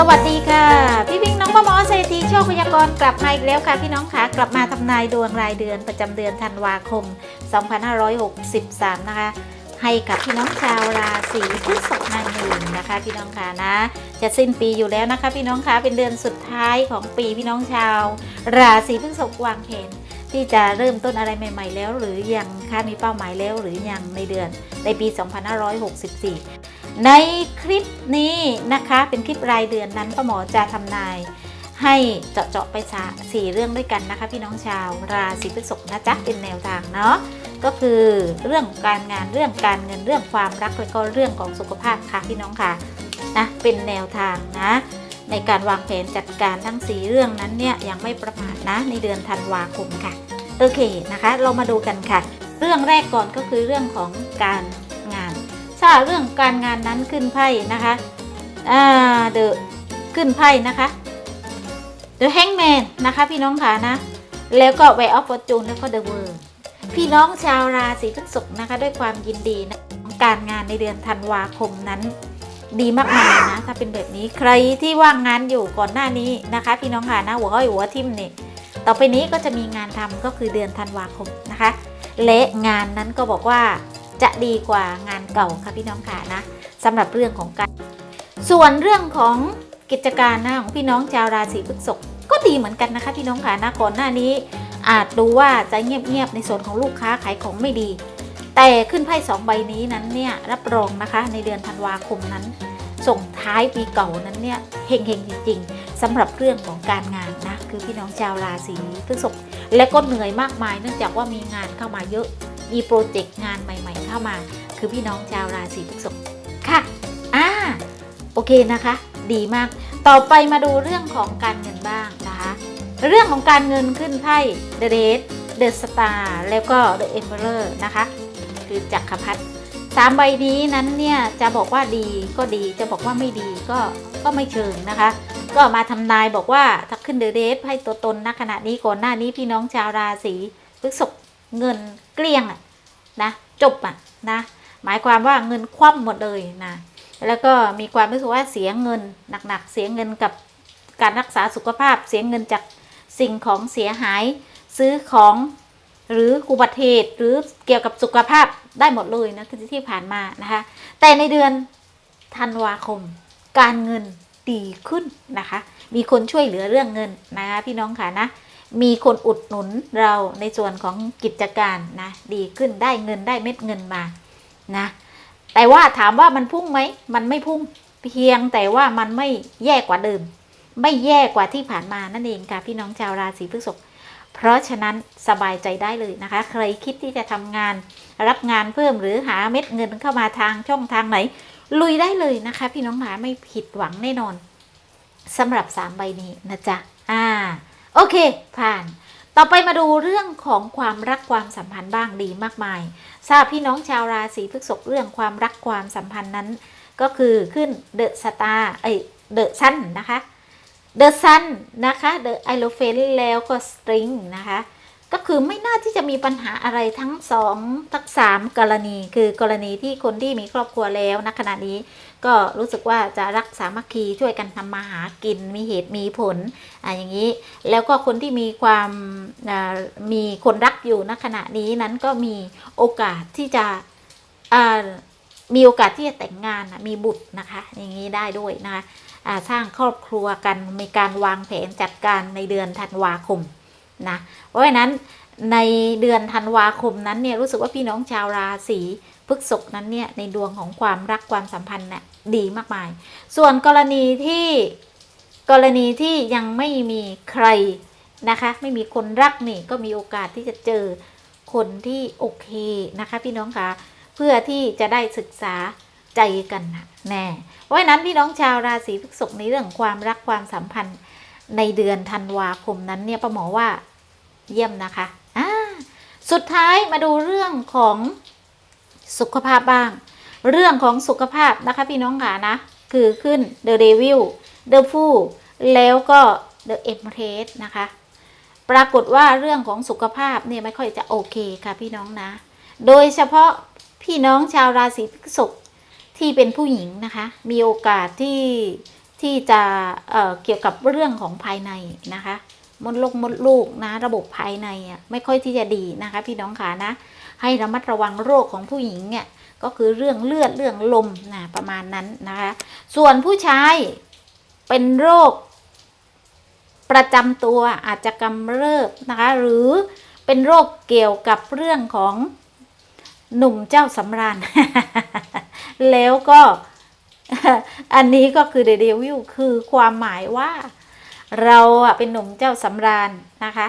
สวัสดีค่ะ พี่พิงน้องป้าหมอเศรษฐีโชคพยากรกลับมาอีกแล้วค่ะ พี่น้องค่ะกลับมาทำนายดวงรายเดือนประจำเดือนธันวาคม 2563 นะคะ ให้กับพี่น้องชาวราศีพฤษภนั่นเองนะคะ พี่น้องค่ะนะ จะสิ้นปีอยู่แล้วนะคะ พี่น้องค่ะเป็นเดือนสุดท้ายของปีพี่น้องชาว ราศีพฤษภวางแผนที่จะเริ่มต้นอะไรใหม่ ๆ แล้ว หรือยังคะมีเป้าหมายแล้วหรือยังในเดือนในปี 2564 ในคลิปนี้นะคะเป็นคลิปรายเดือนนั้นป้าหมอจะทำนายให้เจาะๆไปสสี่เรื่องด้วยกันนะคะ พี่น้องชาวราศีพฤษภนะจ๊ะเป็นแนวทางเนาะก็คือเรื่องการงานเรื่องการเงินเรื่องความรักแล้วก็เรื่องของสุขภาพค่ะพี่น้องค่ะนะเป็นแนวทางนะ ในการวางแผนจัดการทั้งสีเรื่องนั้นเนี่ยยังไม่ประมาทนะในเดือนธันวาคมค่ะโอเคนะคะ เรามาดูกันค่ะ เรื่องแรกก่อนก็คือเรื่องของการ ถ้าเรื่องการงานนั้นขึ้นไพ่นะคะอ่าเดอะขึ้นไพ่นะคะ The Hangman นะคะ พี่น้องค่ะนะ แล้วก็ Way of Fortune แล้วก็ The World พี่น้องชาวราศีพฤษภนะคะ ด้วยความยินดีนะการงานในเดือนธันวาคมนั้น ดีมากมายนะ ถ้าเป็นแบบนี้ใครที่ว่างงานอยู่ก่อนหน้านี้นะคะ พี่น้องค่ะนะหัวก้อยหัวทิ่มเนี่ยต่อไปนี้ก็จะมีงานทำก็คือเดือนธันวาคมนะคะ และงานนั้นก็บอกว่า จะดีกว่างานเก่าค่ะพี่น้องค่ะนะสำหรับเรื่องของการส่วนเรื่องของกิจการนะของพี่น้องชาวราศีพฤษภก็ดีเหมือนกันนะคะพี่น้องค่ะนะก่อนหน้านี้ อาจดูว่าจะเงียบๆในส่วนของลูกค้าขายของไม่ดี แต่ขึ้นไพ่สองใบนี้นั้นเนี่ยรับรองนะคะในเดือนธันวาคมนั้น ส่งท้ายปีเก่านั้นเนี่ยเฮงๆจริงๆสำหรับเรื่องของการงานนะคือพี่น้องชาวราศีพฤษภและก็เหนื่อยมากมายเนื่องจากว่ามีงานเข้ามาเยอะ มีโปรเจกต์งานใหม่ ๆ เข้ามา คือพี่น้องชาวราศีพฤษภค่ะอ่าโอเคนะคะ ดีมาก ต่อไปมาดูเรื่องของการเงินบ้างนะคะ เรื่องของการเงินขึ้นไพ่ The Red The Star แล้วก็ The Emperor นะคะ คือจักรพรรดิสามใบนี้นั้นเนี่ยจะบอกว่าดีก็ดีจะบอกว่าไม่ดีก็ก็ไม่เชิงนะคะ ก็มาทำนายบอกว่าถ้าขึ้นเดอะเรสไพ่ตัวตนณขณะนี้ก่อนหน้านี้พี่น้องชาวราศีพฤษภ เงินเกลี้ยงอะนะจบอะนะหมายความว่าเงินคว่ำหมดเลยนะแล้วก็มีความรู้สึกว่าเสียเงินหนักๆเสียเงินกับการรักษาสุขภาพเสียเงินจากสิ่งของเสียหาย ซื้อของหรืออุบัติเหตุหรือเกี่ยวกับสุขภาพได้หมดเลยนะคือที่ผ่านมานะคะแต่ในเดือนธันวาคม การเงินดีขึ้นนะคะ มีคนช่วยเหลือเรื่องเงินนะคะพี่น้องค่ะนะ มีคนอุดหนุนเราในส่วนของกิจการนะดีขึ้นได้เงินได้เม็ดเงินมานะแต่ว่าถามว่ามันพุ่งไหมมันไม่พุ่งเพียงแต่ว่ามันไม่แย่กว่าเดิม ไม่แย่กว่าที่ผ่านมานั่นเองค่ะพี่น้องชาวราศีพฤษภเพราะฉะนั้นสบายใจได้เลยนะคะ ใครคิดที่จะทำงานรับงานเพิ่มหรือหาเม็ดเงินเข้ามาทางช่องทางไหน ลุยได้เลยนะคะ พี่น้องหาไม่ผิดหวังแน่นอนสำหรับสามใบนี้นะจ๊ะอ่า โอเค ผ่าน ต่อไปมาดูเรื่องของความรักความสัมพันธ์บ้างดีมากมาย ทราบพี่น้องชาวราศีพฤษภเรื่องความรักความสัมพันธ์นั้น ก็คือขึ้นเดอะสตาร์เอ้ยเดอะซันนะคะเดอะซันนะคะเดอะไอโลเฟนแล้วก็สตริงนะคะ ก็คือไม่น่าที่จะมีปัญหาอะไรทั้งสองทั้งสามกรณี คือกรณีที่คนที่มีครอบครัวแล้วณขณะนี้ ก็รู้สึกว่าจะรักสามัคคีช่วยกันทำมาหากินมีเหตุมีผลอ่าอย่างนี้ แล้วก็คนที่มีความมีคนรักอยู่ณขณะนี้นั้นก็มีโอกาสที่จะมีโอกาสที่จะแต่งงานมีบุตรนะคะ อย่างนี้ได้ด้วยนะคะสร้างครอบครัวกันมีการวางแผนจัดการในเดือนธันวาคม นะเพราะฉะนั้นในเดือนธันวาคมนั้นเนี่ยรู้สึกว่าพี่น้องชาวราศีพฤกษภนั้นเนี่ยในดวงของความรักความสัมพันธ์น่ะดีมากมาย ส่วนกรณีที่กรณีที่ยังไม่มีใครนะคะ ไม่มีคนรักนี่ก็มีโอกาสที่จะเจอคนที่โอเคนะคะ พี่น้องคะเพื่อที่จะได้ศึกษาใจกันนะแน่เพราะฉะนั้นพี่น้องชาวราศีพฤษภในเรื่องความรักความสัมพันธ์ในเดือนธันวาคมนั้นเนี่ยป้าหมอว่า เยี่ยมนะคะอ่าสุดท้ายมาดูเรื่องของสุขภาพบ้าง เรื่องของสุขภาพนะคะพี่น้องค่ะนะ คือขึ้น The Devil The Fool แล้วก็ The Empress นะคะ ปรากฏว่าเรื่องของสุขภาพเนี่ยไม่ค่อยจะโอเคค่ะพี่น้องนะ โดยเฉพาะพี่น้องชาวราศีพฤษภที่เป็นผู้หญิงนะคะ มีโอกาสที่ที่จะเอ่อเกี่ยวกับเรื่องของภายในนะคะ มดลูกมดลูกนะ ระบบภายในอะไม่ค่อยที่จะดีนะคะ พี่น้องขานะ ให้ระมัดระวังโรคของผู้หญิงเนี่ยก็คือเรื่องเลือดเรื่องลมนะประมาณนั้นนะคะ ส่วนผู้ชายเป็นโรค ประจำตัวอาจจะกำเริบนะคะ หรือเป็นโรคเกี่ยวกับเรื่องของหนุ่มเจ้าสำราญ แล้วก็อันนี้ก็คือเดเดวิลคือความหมายว่า เราอะเป็นหนุ่มเจ้าสำราญนะคะ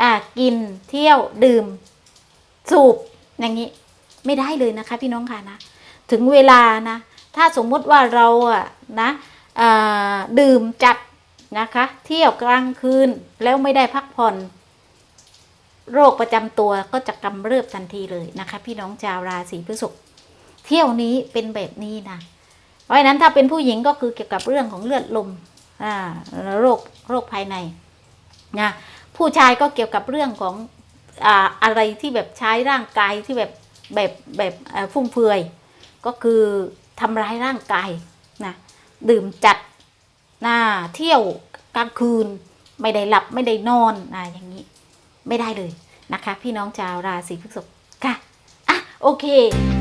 อ่ากินเที่ยวดื่ม สูบอย่างนี้ไม่ได้เลยนะคะ พี่น้องค่ะนะถึงเวลานะ ถ้าสมมุติว่าเราอะนะดื่มจัดนะคะ เที่ยวกลางคืนแล้วไม่ได้พักผ่อน โรคประจำตัวก็จะกำเริบทันทีเลยนะคะ พี่น้องชาวราศีพฤษภเที่ยวนี้เป็นแบบนี้นะ เพราะฉะนั้นถ้าเป็นผู้หญิงก็คือเกี่ยวกับเรื่องของเลือดลม โรคโรคภายในนะผู้ชายก็เกี่ยวกับเรื่องของอ่าอะไรที่แบบใช้ร่างกายที่แบบแบบแบบฟุ่มเฟือย ก็คือทำร้ายร่างกายนะดื่มจัดนะเที่ยวกลางคืนไม่ได้หลับไม่ได้นอนนะอย่างนี้ไม่ได้เลยนะคะ พี่น้องชาวราศีพฤษภค่ะอะโอเค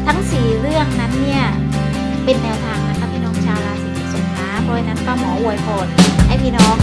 ทั้งสี่เรื่องนั้นเนี่ยเป็นแนวทาง ษภนะเพราะนั้นป้าหมออวยพรให้พี่น้อง